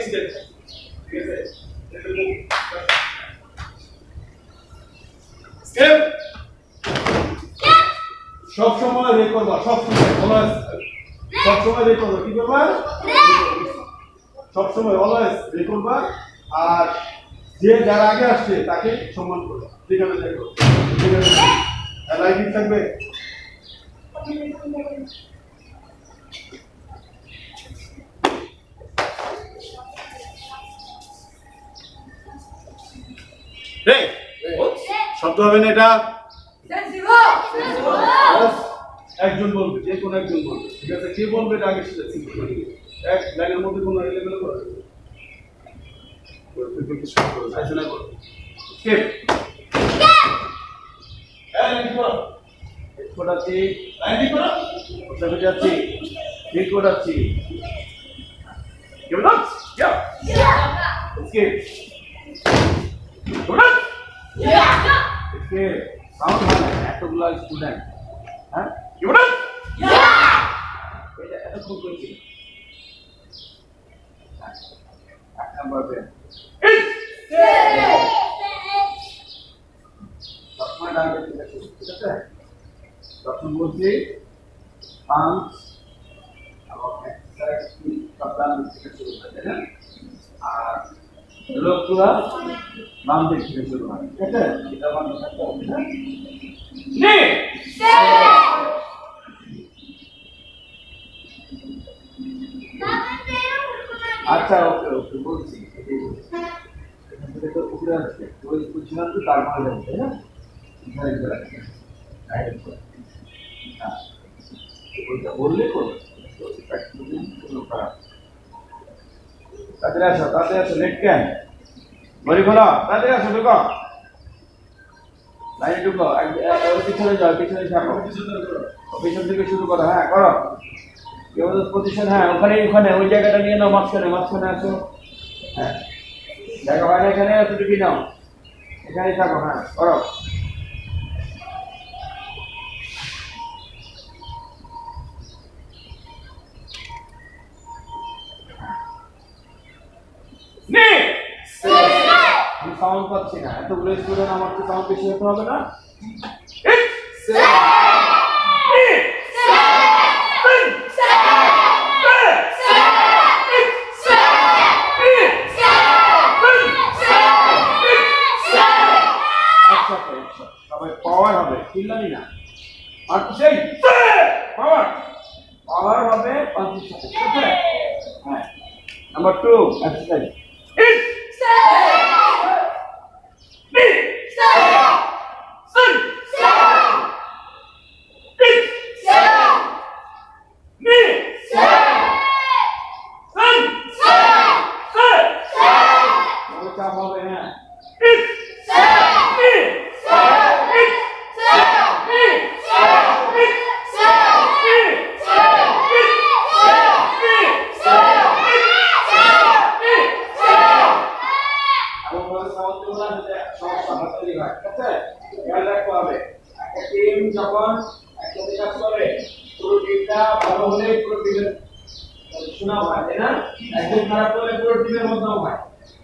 Step ঠিক আছে step সব সময় রে করবা সব সময় অলওয়েজ সব সময় রে করবা কি করবা সব সময় অলওয়েজ রে করবা আর যে যার আগে আসছে, তাকে সম্মান করবা আছে, দেখো। আছে। লাইটিং থাকবে? রে শব্দ হবে না এটা? একজন বলবে যে কোনো একজন বলবে ঠিক আছে? কে বলবে এটা আগে সেটা ঠিক করে এক লাইনের মধ্যে কোনো এলেবেলে করে। কে? হ্যাঁ, লাইন ঠিক করো। কোথায় যাচ্ছি? ঠিক করাচ্ছি। Give it. এতগুলো স্টুডেন্ট হ্যাঁ. এটা এতক্ষণ এক নাম্বার পেন। সবসময় ডান দিকে ঠিক আছে তখন বলছি পাঁচ এবং এক্সারসাইজ সব ডান দিক শুরু তাই আর লোকগুলা বাম দিক থেকে শুরু হয় ঠিক আছে এটা বন্ধ থাকতে হবে না নে আচ্ছা ওকে ওকে বলছি এটাই বলছি। এখান থেকে তো উপরে আসছে ওই পজিশন তো তার মানে যাবে তাই না এখানে চলে আসছে ডাইরেক্ট করে হ্যাঁ ওইটা বললে করবে তো practically কোনো খারাপ না। তাড়াতাড়ি আসো তাড়াতাড়ি আসো লেট কেন বলি খোলা তাড়াতাড়ি আসো, ঢুকো। লাইনে ঢুকো। পিছনে যাও, পিছনে থাকো পিছন থেকে শুরু করো হ্যাঁ করো। কেউ পজিশন হ্যাঁ ওখানে ওখানে, ওই জায়গাটা নিয়ে নাও, মাঝখানে মাঝখানে আসো। হ্যাঁ। জায়গা হয় না এখানে এতটুকু নাও। এখানেই থাকো হ্যাঁ করো। নে! আমি সাউন্ড পাচ্ছি না। এতগুলো স্টুডেন্ট আমার তো সাউন্ড বেশি হতে হবে না। সবাই পাওয়ার হবে চিল্লানি না। আর সেই? পাওয়ার পাওয়ার হবে পাঁচের ঠিক আছে? হ্যাঁ। Number two exercise B C 四。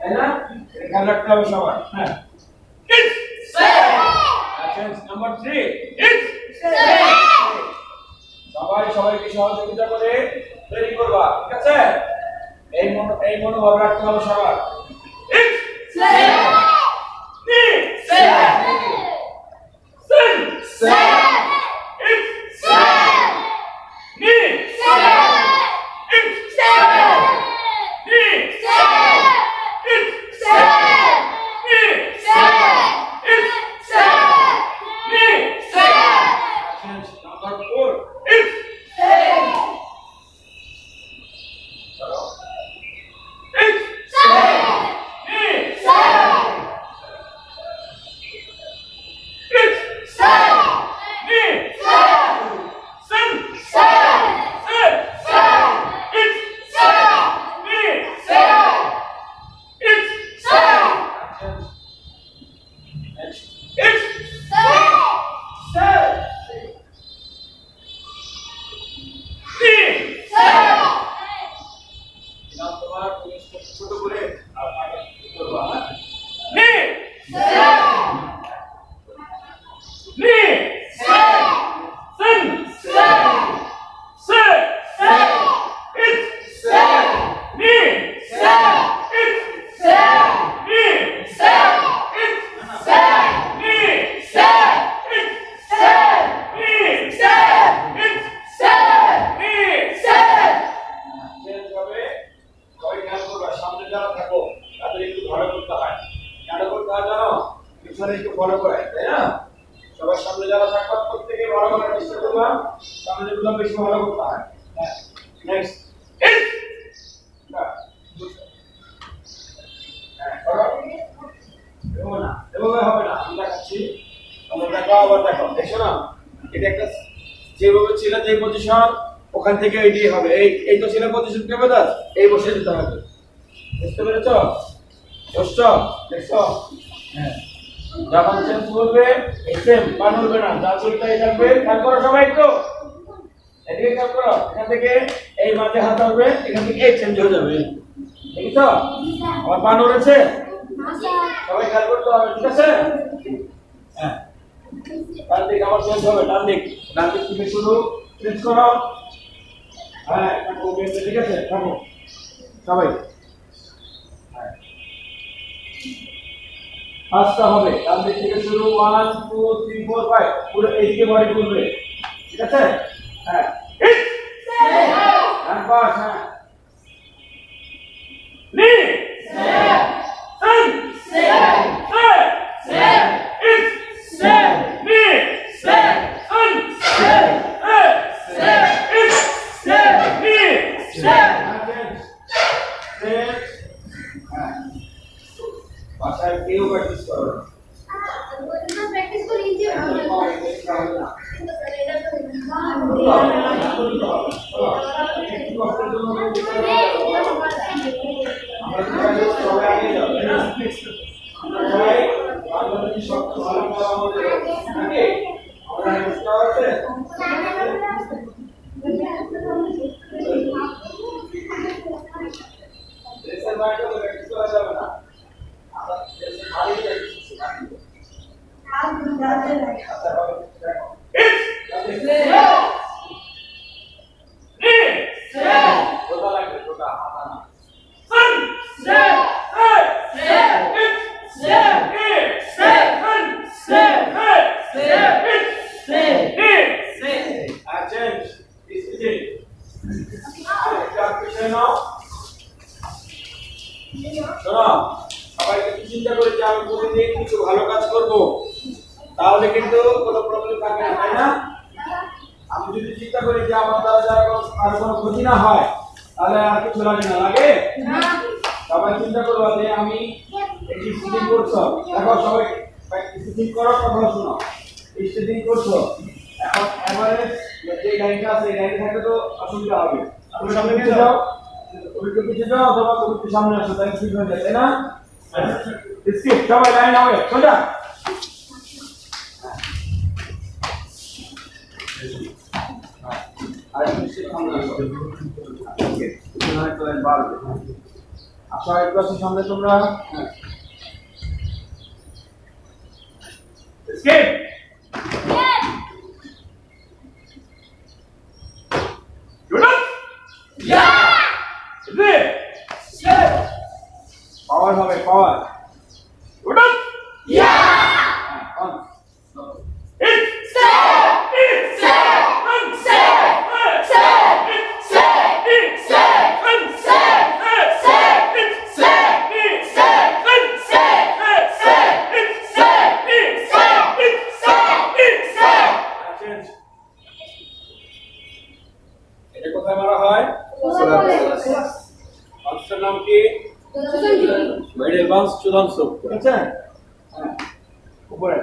তাই না? খেয়াল রাখতে হবে সবার। হ্যাঁ। নাম্বার থ্রি সবাই সবাইকে সহযোগিতা করে তৈরি করবা ঠিক আছে? এই মনো এই মনোভাব রাখতে হবে সবার। নাম্বার ফোর যারা থাকো তাদের একটু ভালো করতে হয় কেন করতে হয় জানো পিছনে একটু ফলো করে তাই না সবার সামনে যারা থাকবা প্রত্যেকে ভালো করার চেষ্টা করবা সামনে গুলো বেশি ভালো করতে হয়। হ্যাঁ নেক্সট হ্যাঁ করো এভাবে না এভাবে হবে না, আমি দেখাচ্ছি। তোমরা দেখো, আবার দেখো দেখছ না? এটা একটা যেভাবে ছিল যে ওখান থেকে হবে। এই এই তো ছিল পজিশন কেমন এই বসে দিতে হবে। বুঝতে পেরেছ? বুঝছ দেখছ? হ্যাঁ। পা না। যা চলতেই থাকবে। করো সবাই একটু। এদিকে খেয়াল করো, এখান থেকে এই মাঝে হাত হবে এখান থেকে এই চেঞ্জ হয়ে যাবে। দেখছ? আমার পা নড়েছে? সবাই খেয়াল করতে হবে, ঠিক আছে? হ্যাঁ। ডান দিক আবার চেঞ্জ হবে, ডান দিক। ডান দিক থেকে শুরু চেঞ্জ করো। হ্যাঁ ঠিক আছে? থাকো সবাই। হ্যাঁ। পাঁচটা হবে। ডান দিক থেকে শুরু one two three four five পুরো এইদিকে বডি ঘুরবে। ঠিক আছে? হ্যাঁ ডান পাশ হ্যাঁ নি সেন বাসায় কেউ প্র্যাকটিস করো না। প্র্যাকটিস করি যে একটু কষ্টের জন্য আমরা সবাই সবাই আগে যাব, তাই না? আমরা সবাই বাংলাদেশি শব্দ ভালো করা আমাদের নাকি? আমরা বুঝতে পারছে? দেশের বাইরে তো প্র্যাকটিস করা যাবে না। আমরা দেশের বাইরে প্র্যাকটিস করছি, নাকি? আচ্ছা, বাবা, দেখো। ছোটা লাগবে, ছোটা, হাতা না। আর চেঞ্জ, স্পিড। আরেকটা পিছনে নাও। শোনো, সবাই কিন্তু চিন্তা করে যে আমি প্রতিদিন কিছু ভালো কাজ করব তাহলে কিন্তু কোনো প্রবলেম থাকবে না তাই না আমি যদি চিন্তা করি যে আমার দ্বারা যারা কোনো- কোনো ক্ষতি না হয় তাহলে আর কিছু লাগে না লাগে? সবাই চিন্তা করব যে আমি স্টিচিং করছ। দেখো সবাই স্টিচিং করো কথা শোনো। স্টিচিং করছ এখন এভারেজ যে লাইনটা আছে এই থাকলে তো অসুবিধা হবে। তুমি সামনে পিছিয়ে যাও। তুমি একটু পিছিয়ে যাও অথবা তুমি সামনে আসো তাই ঠিক হয়ে যায় তাই না? স্কিপ সবাই লাইন হবে সোজা। আর ওকে বাড়বে আশা একটু আসো সামনে তোমরা হ্যাঁ কোথায় মারা হয়? মানুষের নাম কি? মেডেল চুদাংশ ঠিক আছে। হ্যাঁ। উপরে!